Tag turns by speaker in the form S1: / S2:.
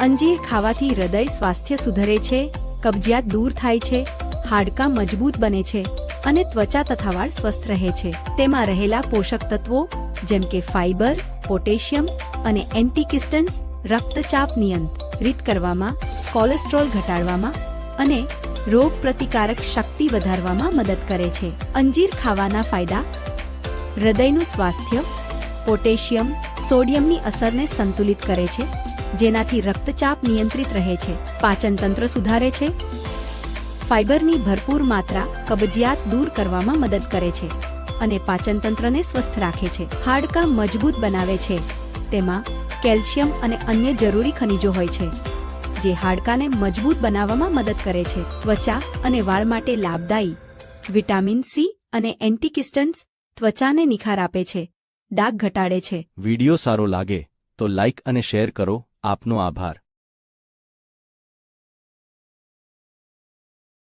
S1: અંજીર ખાવાથી હૃદય સ્વાસ્થ્ય સુધરે છે, કબજિયાત દૂર થાય છે, હાડકાં મજબૂત બને છે અને ત્વચા તથા વાળ સ્વસ્થ રહે છે. તેમાં રહેલા પોષક તત્વો જેમ કે ફાઇબર પોટેશિયમ અને એન્ટીકિસ્ટન્સ રક્તચાપ નિયંત્રિત કરવામાં, કોલેસ્ટ્રોલ ઘટાડવામાં અને રોગ પ્રતિકારક શક્તિ વધારવામાં મદદ કરે છે. અંજીર ખાવાના ફાયદા. હૃદયનું સ્વાસ્થ્ય પોટેશિયમ સોડિયમની અસરને સંતુલિત કરે છે, જેનાથી રક્તચાપ નિયંત્રિત રહે છે પાચનતંત્ર સુધારે છે. ફાઇબરની ભરપૂર માત્રા કબજિયાત દૂર કરવામાં મદદ કરે છે અને પાચનતંત્રને સ્વસ્થ રાખે છે. હાડકાં મજબૂત બનાવે છે, તેમાં કેલ્શિયમ અને અન્ય જરૂરી ખનિજો હોય છે, જે હાડકાને મજબૂત બનાવવામાં મદદ કરે છે. ત્વચા અને વાળ માટે લાભદાયી વિટામિન સી અને એન્ટીકિસ્ટન્સ ત્વચાને નિખાર આપે છે. ડાઘ ઘટાડે છે.
S2: વિડિયો સારો લાગે તો લાઇક અને શેર કરો. આપનો આભાર.